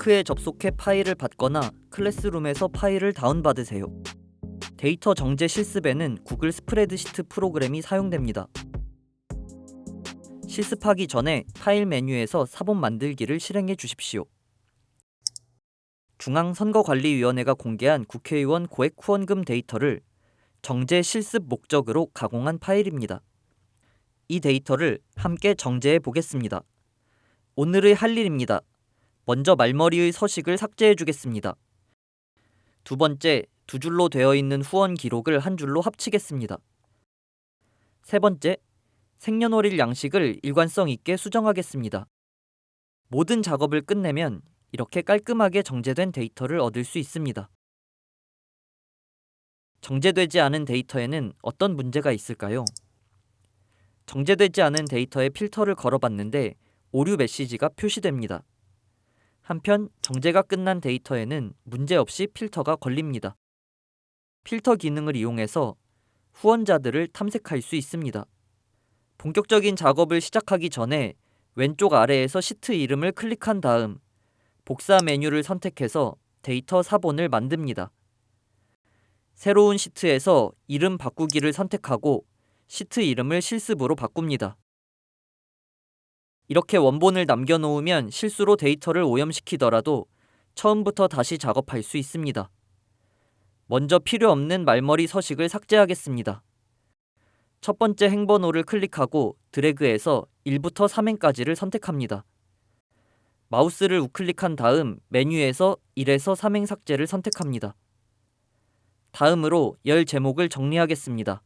마크에 접속해 파일을 받거나 클래스룸에서 파일을 다운받으세요. 데이터 정제 실습에는 구글 스프레드시트 프로그램이 사용됩니다. 실습하기 전에 파일 메뉴에서 사본 만들기를 실행해 주십시오. 중앙선거관리위원회가 공개한 국회의원 고액 후원금 데이터를 정제 실습 목적으로 가공한 파일입니다. 이 데이터를 함께 정제해 보겠습니다. 오늘의 할 일입니다. 먼저 말머리의 서식을 삭제해 주겠습니다. 두 번째, 두 줄로 되어 있는 후원 기록을 한 줄로 합치겠습니다. 세 번째, 생년월일 양식을 일관성 있게 수정하겠습니다. 모든 작업을 끝내면 이렇게 깔끔하게 정제된 데이터를 얻을 수 있습니다. 정제되지 않은 데이터에는 어떤 문제가 있을까요? 정제되지 않은 데이터에 필터를 걸어봤는데 오류 메시지가 표시됩니다. 한편 정제가 끝난 데이터에는 문제없이 필터가 걸립니다. 필터 기능을 이용해서 후원자들을 탐색할 수 있습니다. 본격적인 작업을 시작하기 전에 왼쪽 아래에서 시트 이름을 클릭한 다음 복사 메뉴를 선택해서 데이터 사본을 만듭니다. 새로운 시트에서 이름 바꾸기를 선택하고 시트 이름을 실습으로 바꿉니다. 이렇게 원본을 남겨놓으면 실수로 데이터를 오염시키더라도 처음부터 다시 작업할 수 있습니다. 먼저 필요 없는 말머리 서식을 삭제하겠습니다. 첫 번째 행번호를 클릭하고 드래그해서 1부터 3행까지를 선택합니다. 마우스를 우클릭한 다음 메뉴에서 1에서 3행 삭제를 선택합니다. 다음으로 열 제목을 정리하겠습니다.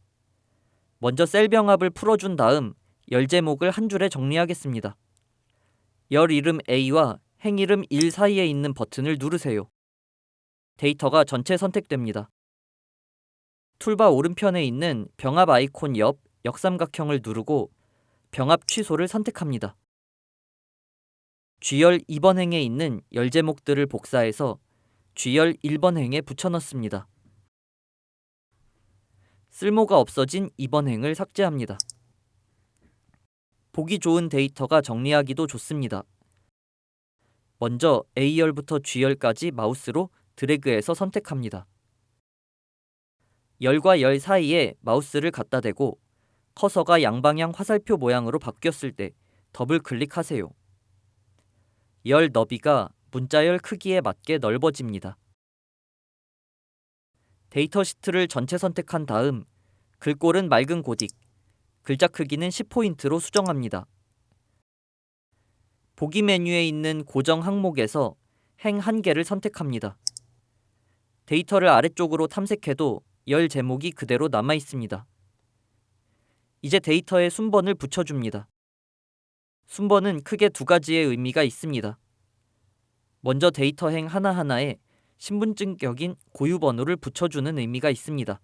먼저 셀 병합을 풀어준 다음 열 제목을 한 줄에 정리하겠습니다. 열 이름 A와 행 이름 1 사이에 있는 버튼을 누르세요. 데이터가 전체 선택됩니다. 툴바 오른편에 있는 병합 아이콘 옆 역삼각형을 누르고 병합 취소를 선택합니다. G열 2번 행에 있는 열 제목들을 복사해서 G열 1번 행에 붙여넣습니다. 쓸모가 없어진 2번 행을 삭제합니다. 보기 좋은 데이터가 정리하기도 좋습니다. 먼저 A열부터 G열까지 마우스로 드래그해서 선택합니다. 열과 열 사이에 마우스를 갖다 대고 커서가 양방향 화살표 모양으로 바뀌었을 때 더블 클릭하세요. 열 너비가 문자열 크기에 맞게 넓어집니다. 데이터 시트를 전체 선택한 다음 글꼴은 맑은 고딕, 글자 크기는 10포인트로 수정합니다. 보기 메뉴에 있는 고정 항목에서 행한 개를 선택합니다. 데이터를 아래쪽으로 탐색해도 열 제목이 그대로 남아 있습니다. 이제 데이터에 순번을 붙여줍니다. 순번은 크게 두 가지의 의미가 있습니다. 먼저 데이터 행 하나하나에 신분증 격인 고유 번호를 붙여주는 의미가 있습니다.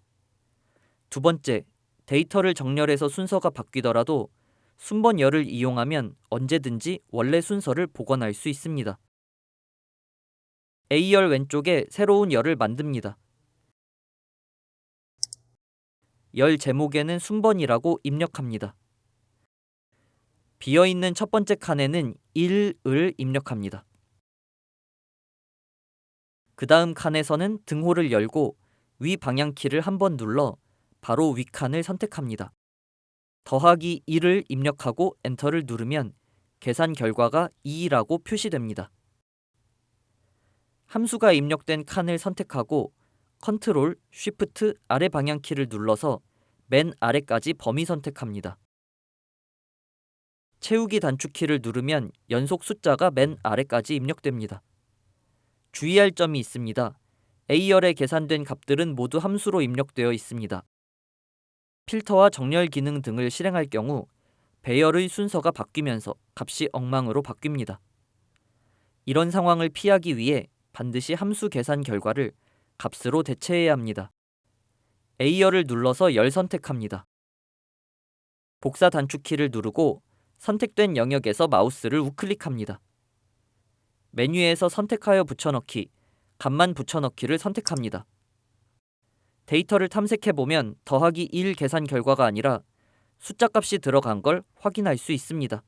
두 번째, 데이터를 정렬해서 순서가 바뀌더라도 순번열을 이용하면 언제든지 원래 순서를 복원할 수 있습니다. A열 왼쪽에 새로운 열을 만듭니다. 열 제목에는 순번이라고 입력합니다. 비어있는 첫 번째 칸에는 1을 입력합니다. 그 다음 칸에서는 등호를 열고 위 방향키를 한 번 눌러 바로 위 칸을 선택합니다. 더하기 1을 입력하고 엔터를 누르면 계산 결과가 2라고 표시됩니다. 함수가 입력된 칸을 선택하고 컨트롤, 쉬프트 아래 방향 키를 눌러서 맨 아래까지 범위 선택합니다. 채우기 단축키를 누르면 연속 숫자가 맨 아래까지 입력됩니다. 주의할 점이 있습니다. A열에 계산된 값들은 모두 함수로 입력되어 있습니다. 필터와 정렬 기능 등을 실행할 경우 배열의 순서가 바뀌면서 값이 엉망으로 바뀝니다. 이런 상황을 피하기 위해 반드시 함수 계산 결과를 값으로 대체해야 합니다. A열을 눌러서 열 선택합니다. 복사 단축 키를 누르고 선택된 영역에서 마우스를 우클릭합니다. 메뉴에서 선택하여 붙여넣기, 값만 붙여넣기를 선택합니다. 데이터를 탐색해 보면 더하기 1 계산 결과가 아니라 숫자 값이 들어간 걸 확인할 수 있습니다.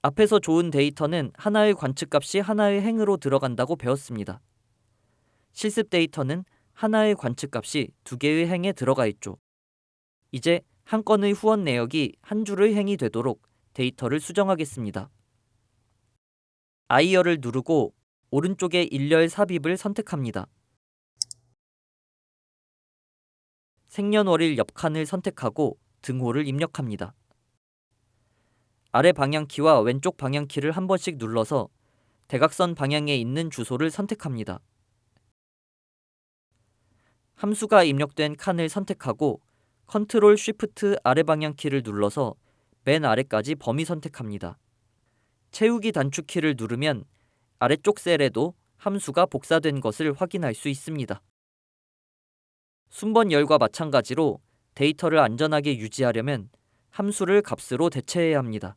앞에서 좋은 데이터는 하나의 관측값이 하나의 행으로 들어간다고 배웠습니다. 실습 데이터는 하나의 관측값이 두 개의 행에 들어가 있죠. 이제 한 건의 후원 내역이 한 줄의 행이 되도록 데이터를 수정하겠습니다. 아이어를 누르고 오른쪽에 일렬 삽입을 선택합니다. 생년월일 옆 칸을 선택하고 등호를 입력합니다. 아래 방향키와 왼쪽 방향키를 한 번씩 눌러서 대각선 방향에 있는 주소를 선택합니다. 함수가 입력된 칸을 선택하고 컨트롤 쉬프트 아래 방향키를 눌러서 맨 아래까지 범위 선택합니다. 채우기 단축키를 누르면 아래쪽 셀에도 함수가 복사된 것을 확인할 수 있습니다. 순번열과 마찬가지로 데이터를 안전하게 유지하려면 함수를 값으로 대체해야 합니다.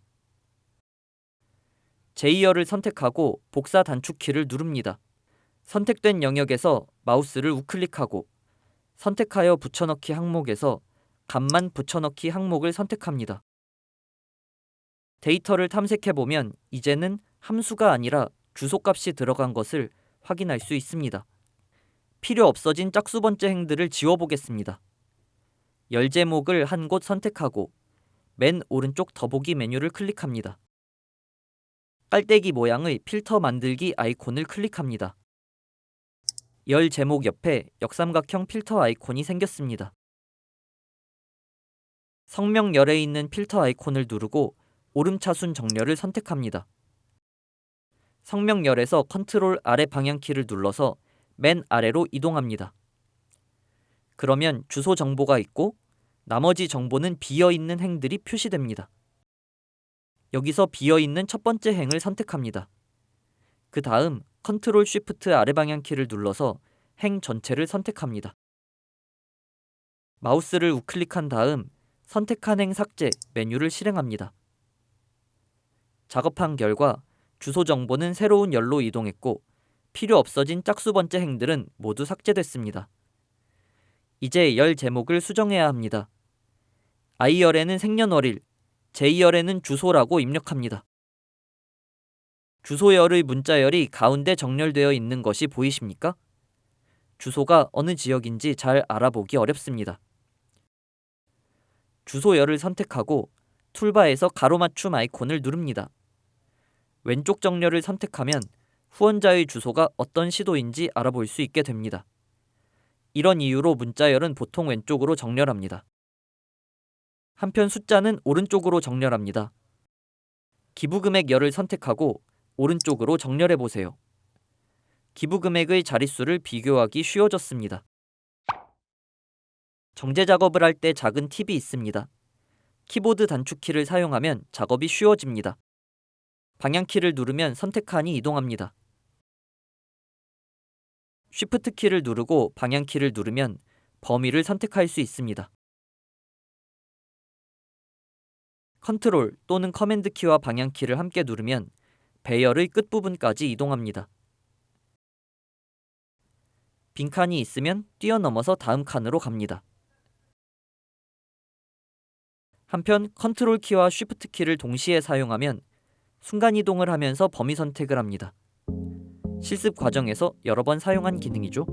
제이어를 선택하고 복사 단축키를 누릅니다. 선택된 영역에서 마우스를 우클릭하고 선택하여 붙여넣기 항목에서 값만 붙여넣기 항목을 선택합니다. 데이터를 탐색해보면 이제는 함수가 아니라 주소값이 들어간 것을 확인할 수 있습니다. 필요 없어진 짝수 번째 행들을 지워보겠습니다. 열 제목을 한 곳 선택하고 맨 오른쪽 더보기 메뉴를 클릭합니다. 깔때기 모양의 필터 만들기 아이콘을 클릭합니다. 열 제목 옆에 역삼각형 필터 아이콘이 생겼습니다. 성명 열에 있는 필터 아이콘을 누르고 오름차순 정렬을 선택합니다. 성명 열에서 컨트롤 아래 방향키를 눌러서 맨 아래로 이동합니다. 그러면 주소 정보가 있고 나머지 정보는 비어 있는 행들이 표시됩니다. 여기서 비어 있는 첫 번째 행을 선택합니다. 그 다음 컨트롤 쉬프트 아래 방향 키를 눌러서 행 전체를 선택합니다. 마우스를 우클릭한 다음 선택한 행 삭제 메뉴를 실행합니다. 작업한 결과 주소 정보는 새로운 열로 이동했고 필요 없어진 짝수 번째 행들은 모두 삭제됐습니다. 이제 열 제목을 수정해야 합니다. I열에는 생년월일, J열에는 주소라고 입력합니다. 주소열의 문자열이 가운데 정렬되어 있는 것이 보이십니까? 주소가 어느 지역인지 잘 알아보기 어렵습니다. 주소열을 선택하고 툴바에서 가로맞춤 아이콘을 누릅니다. 왼쪽 정렬을 선택하면 후원자의 주소가 어떤 시도인지 알아볼 수 있게 됩니다. 이런 이유로 문자열은 보통 왼쪽으로 정렬합니다. 한편 숫자는 오른쪽으로 정렬합니다. 기부금액 열을 선택하고 오른쪽으로 정렬해 보세요. 기부금액의 자릿수를 비교하기 쉬워졌습니다. 정제 작업을 할 때 작은 팁이 있습니다. 키보드 단축키를 사용하면 작업이 쉬워집니다. 방향키를 누르면 선택칸이 이동합니다. 쉬프트 키를 누르고 방향 키를 누르면 범위를 선택할 수 있습니다. 컨트롤 또는 커맨드 키와 방향 키를 함께 누르면 배열의 끝부분까지 이동합니다. 빈칸이 있으면 뛰어넘어서 다음 칸으로 갑니다. 한편 컨트롤 키와 쉬프트 키를 동시에 사용하면 순간이동을 하면서 범위 선택을 합니다. 실습 과정에서 여러 번 사용한 기능이죠.